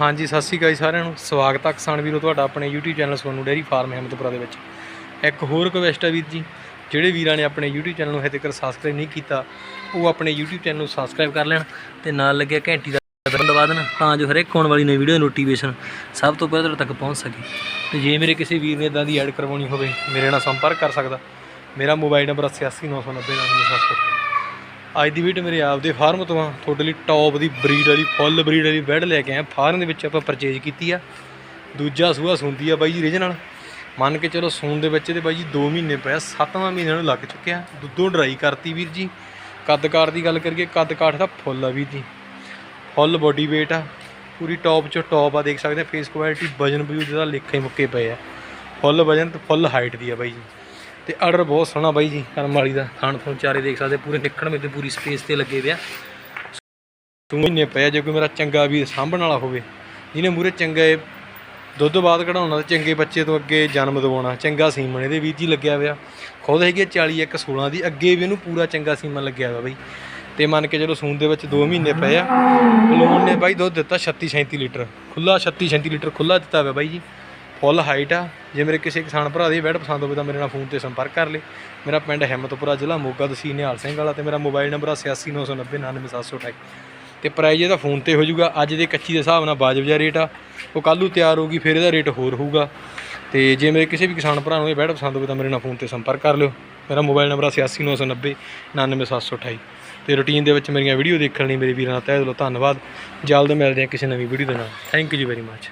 ਹਾਂਜੀ, ਸਤਿ ਸ਼੍ਰੀ ਅਕਾਲ ਜੀ ਸਾਰਿਆਂ ਨੂੰ। ਸਵਾਗਤ ਹੈ ਕਿਸਾਨ ਵੀਰੋ ਤੁਹਾਡਾ ਆਪਣੇ YouTube channel Sonu dairy farm Ahmedpura ਦੇ ਵਿੱਚ। ਇੱਕ ਹੋਰ ਰਿਕਵੈਸਟ ਹੈ ਵੀਰ ਜੀ, ਜਿਹੜੇ ਵੀਰਾਂ ਨੇ ਆਪਣੇ YouTube ਚੈਨਲ ਨੂੰ ਹਜੇ ਤੱਕ ਸਬਸਕ੍ਰਾਈਬ ਨਹੀਂ ਕੀਤਾ, ਉਹ ਆਪਣੇ YouTube ਚੈਨਲ ਨੂੰ ਸਬਸਕ੍ਰਾਈਬ ਕਰ ਲੈਣ ਤੇ ਨਾਲ ਲੱਗਿਆ ਘੰਟੀ ਦਾ ਬਟਨ ਦਬਾ ਦੇਣ, ਤਾਂ ਜੋ ਹਰੇਕ ਆਉਣ ਵਾਲੀ ਨਵੀਂ ਵੀਡੀਓ ਨੋਟੀਫਿਕੇਸ਼ਨ ਸਭ ਤੋਂ ਪਹਿਲਾਂ ਤੁਹਾਡੇ ਤੱਕ ਪਹੁੰਚ ਸਕੇ। ਤੇ ਜੇ ਮੇਰੇ ਕਿਸੇ ਵੀਰ ਨੇ ਇਦਾਂ ਦੀ ਐਡ ਕਰਵਾਉਣੀ ਹੋਵੇ, ਮੇਰੇ ਨਾਲ ਸੰਪਰਕ ਕਰ ਸਕਦਾ। ਮੇਰਾ ਮੋਬਾਈਲ ਨੰਬਰ 8899090700 ਅੱਜ ਦੀ ਵੀਡੀਓ ਮੇਰੇ ਆਪ ਦੇ ਫਾਰਮ ਤੋਂ ਆ। ਤੁਹਾਡੇ ਲਈ ਟੌਪ ਦੀ ਬਰੀਡ ਵਾਲੀ ਫੁੱਲ ਬਰੀਡ ਵਾਲੀ ਬੈਡ ਲੈ ਕੇ ਆਏ ਫਾਰਮ ਦੇ ਵਿੱਚ ਆਪਾਂ ਪਰਚੇਜ ਕੀਤੀ ਆ। ਦੂਜਾ ਸੂਆ ਸੁੰਦੀ ਆ ਬਾਈ ਜੀ ਰੀਜਨਲ ਮੰਨ ਕੇ ਚਲੋ ਸੂਣ ਦੇ ਵਿੱਚ ਤੇ ਬਾਈ ਜੀ 2 ਮਹੀਨੇ ਪਿਆ 7ਵਾਂ ਮਹੀਨਾ ਨੂੰ ਲੱਗ ਚੁੱਕਿਆ। ਦੁੱਧੋਂ ਡਰਾਈ ਕਰਤੀ ਵੀਰ ਜੀ। ਕੱਦ ਕਾਠ ਦੀ ਗੱਲ ਕਰੀਏ, ਕੱਦ ਕਾਠ ਦਾ ਫੁੱਲ ਆ ਵੀਰ ਜੀ। ਫੁੱਲ ਬੋਡੀ weight ਆ। ਪੂਰੀ ਟੌਪ ਚੋਂ ਟੌਪ ਆ, ਦੇਖ ਸਕਦੇ ਆ ਫੇਸ ਕੁਆਲਿਟੀ ਵਜਨ ਵਜੂਦ ਦਾ ਲੇਖੇ ਮੁੱਕੇ ਪਏ ਆ। ਫੁੱਲ ਵਜਨ ਤੇ ਫੁੱਲ ਹਾਈਟ ਦੀ ਆ ਬਾਈ ਜੀ। ਤੇ ਆਰਡਰ ਬਹੁਤ ਸੋਹਣਾ ਬਾਈ ਜੀ, ਕਰਮ ਵਾਲੀ ਦਾ। ਥਾਣ ਥਣ ਚਾਰੇ ਦੇਖ ਸਕਦੇ, ਪੂਰੇ ਨਿਕਲਣ ਵਿੱਚ ਪੂਰੀ ਸਪੇਸ ਤੇ ਲੱਗੇ ਪਿਆ। ਤੂੰ ਮਹੀਨੇ ਪਿਆ ਜੇ ਕੋਈ ਮੇਰਾ ਚੰਗਾ ਵੀਰ ਸਾਂਭਣ ਵਾਲਾ ਹੋਵੇ। ਜਿਹਨੇ ਮੂਰੇ ਚੰਗੇ ਦੁੱਧ ਬਾਅਦ ਕਢਾਉਣਾ ਤੇ ਚੰਗੇ ਬੱਚੇ ਤੋਂ ਅੱਗੇ ਜਨਮ ਦਿਵਾਉਣਾ, ਚੰਗਾ ਸੀਮਨ, ਇਹਦੇ ਵੀਰ ਜੀ ਲੱਗਿਆ ਹੋਇਆ। ਖੁਦ ਹੈਗੀ ਆ 40 ਇੱਕ 16 ਦੀ, ਅੱਗੇ ਵੀ ਇਹਨੂੰ ਪੂਰਾ ਚੰਗਾ ਸੀਮਨ ਲੱਗਿਆ ਹੋਇਆ ਬਾਈ। ਤੇ ਮੰਨ ਕੇ ਚਲੋ ਸੂਨ ਦੇ ਵਿੱਚ 2 ਮਹੀਨੇ ਪਏ ਆ। ਬਲੂਨ ਨੇ ਬਾਈ ਦੁੱਧ ਦਿੱਤਾ 36 37 ਲੀਟਰ। ਖੁੱਲਾ 36 37 ਲੀਟਰ ਖੁੱਲਾ ਦਿੱਤਾ ਹੋਇਆ ਬਾਈ ਜੀ। ਫੁੱਲ ਹਾਈਟ ਆ। ਜੇ ਮੇਰੇ ਕਿਸੇ ਕਿਸਾਨ ਭਰਾ ਦੀ ਬੈਡ ਪਸੰਦ ਹੋਵੇ ਤਾਂ ਮੇਰੇ ਨਾਲ ਫੋਨ ਤੇ ਸੰਪਰਕ ਕਰ ਲੇ। ਮੇਰਾ ਪਿੰਡ ਹਿੰਮਤਪੁਰਾ ਜ਼ਿਲ੍ਹਾ ਮੋਗਾ ਤਹਿਸੀਲ ਨਿਹਾਲ ਸਿੰਘ ਵਾਲਾ ਤੇ ਮੇਰਾ ਮੋਬਾਈਲ ਨੰਬਰ ਆ 8699099728 ਤੇ ਪ੍ਰਾਈਜ਼ ਇਹਦਾ ਫੋਨ ਤੇ ਹੋ ਜਾਊਗਾ। ਅੱਜ ਦੇ ਕੱਚੀ ਦੇ ਹਿਸਾਬ ਨਾਲ ਬਾਜਬ ਜਿਹਾ ਰੇਟ ਆ। ਉਹ ਕੱਲ੍ਹ ਨੂੰ ਤਿਆਰ ਹੋਊਗੀ, ਫਿਰ ਇਹਦਾ ਰੇਟ ਹੋਰ ਹੋਊਗਾ। ਤੇ ਜੇ ਮੇਰੇ ਕਿਸੇ ਵੀ ਕਿਸਾਨ ਭਰਾ ਨੂੰ ਇਹ ਬੈਡ ਪਸੰਦ ਹੋਵੇ ਤਾਂ ਮੇਰੇ ਨਾਲ ਫੋਨ ਤੇ ਸੰਪਰਕ ਕਰ ਲਿਓ। ਮੇਰਾ ਮੋਬਾਈਲ ਨੰਬਰ ਆ 8699099728 ਤੇ ਰੁਟੀਨ ਦੇ ਵਿੱਚ ਮੇਰੀਆਂ ਵੀਡੀਓ ਦੇਖਣ ਲਈ ਮੇਰੇ ਵੀਰਾਂ ਦਾ ਤਹਿ ਦਿਲੋਂ ਧੰਨਵਾਦ। ਜਲਦ ਮਿਲਦੇ ਹਾਂ ਕਿਸੇ ਨਵੀਂ ਵੀਡੀਓ ਦੇ ਨਾਲ। Thank you ji very much